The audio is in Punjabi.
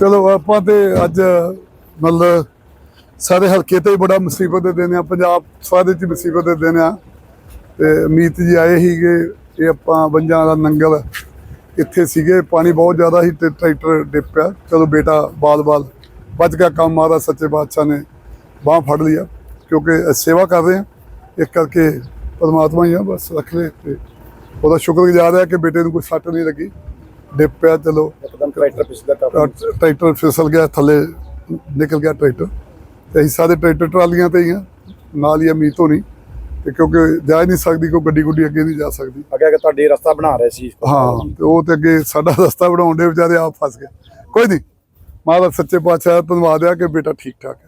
ਚਲੋ, ਆਪਾਂ ਤੇ ਅੱਜ, ਮਤਲਬ, ਸਾਰੇ ਹਲਕੇ ਤੇ ਬੜਾ ਮੁਸੀਬਤ ਦੇ ਦਿਨ ਆ, ਪੰਜਾਬ ਸਾਰੇ ਚ ਮੁਸੀਬਤ ਦੇ ਦਿਨ ਆ। ਤੇ ਅਮੀਤ ਜੀ ਆਏ ਸੀਗੇ, ਇਹ ਆਪਾਂ ਬੰਜਾਂ ਦਾ ਨੰਗਲ ਇੱਥੇ ਸੀਗੇ ਪਾਣੀ ਬਹੁਤ ਜ਼ਿਆਦਾ ਸੀ ਤੇ ਟਰੈਕਟਰ ਡਿੱਪਿਆ ਚਲੋ ਬੇਟਾ ਬਾਲ-ਬਾਲ ਬਚ ਗਿਆ ਕੰਮ ਮਾਰਾ ਸੱਚੇ ਬਾਦਸ਼ਾਹ ਨੇ ਬਾਹ ਫੜ ਲਿਆ ਕਿਉਂਕਿ ਸੇਵਾ ਕਰ ਰਹੇ ਆ। ਇਸ ਕਰਕੇ ਪਰਮਾਤਮਾ ਹੀ ਆ ਬਸ ਰੱਖ ਲੈ ਤੇ ਉਹਦਾ ਸ਼ੁਕਰਗੁਜ਼ਾਰ ਹੈ ਕਿ ਬੇਟੇ ਨੂੰ ਕੋਈ ਸੱਟ ਨਹੀਂ ਲੱਗੀ। ਡਿੱਪਿਆ ਚਲੋ। ਇੱਕਦਮ ਟਰੈਕਟਰ ਟਰੈਕਟਰ ਫਿਸਲ ਗਿਆ ਥੱਲੇ ਨਿਕਲ ਗਿਆ ਟਰੈਕਟਰ। ਤੇ ਅਸੀਂ ਸਾਰੇ ਟਰੈਕਟਰ ਟਰਾਲੀਆਂ ਤੇ ਹੀ ਆ ਨਾਲ ਹੀ ਅਮੀਤ ਹੋਣੀ ਤੇ ਕਿਉਂਕਿ ਜਾ ਹੀ ਨਹੀਂ ਸਕਦੀ ਕੋਈ ਗੱਡੀ ਗੁੱਡੀ ਅੱਗੇ ਨਹੀਂ ਜਾ ਸਕਦੀ। ਅੱਗੇ ਅੱਗੇ ਤੁਹਾਡੀ ਰਸਤਾ ਬਣਾ ਰਹੇ ਸੀ। ਹਾਂ ਤੇ ਉਹ ਤੇ ਅੱਗੇ ਸਾਡਾ ਰਸਤਾ ਬਣਾਉਣ ਦੇ ਵਿਚਾਰੇ ਆਪ ਫਸ ਗਏ। ਕੋਈ ਨਹੀਂ ਮਹਾਰਾਜ ਸੱਚੇ ਪਾਤਸ਼ਾਹ ਧੰਨਵਾਦ ਆ ਕਿ ਬੇਟਾ ਠੀਕ ਠਾਕ ਹੈ।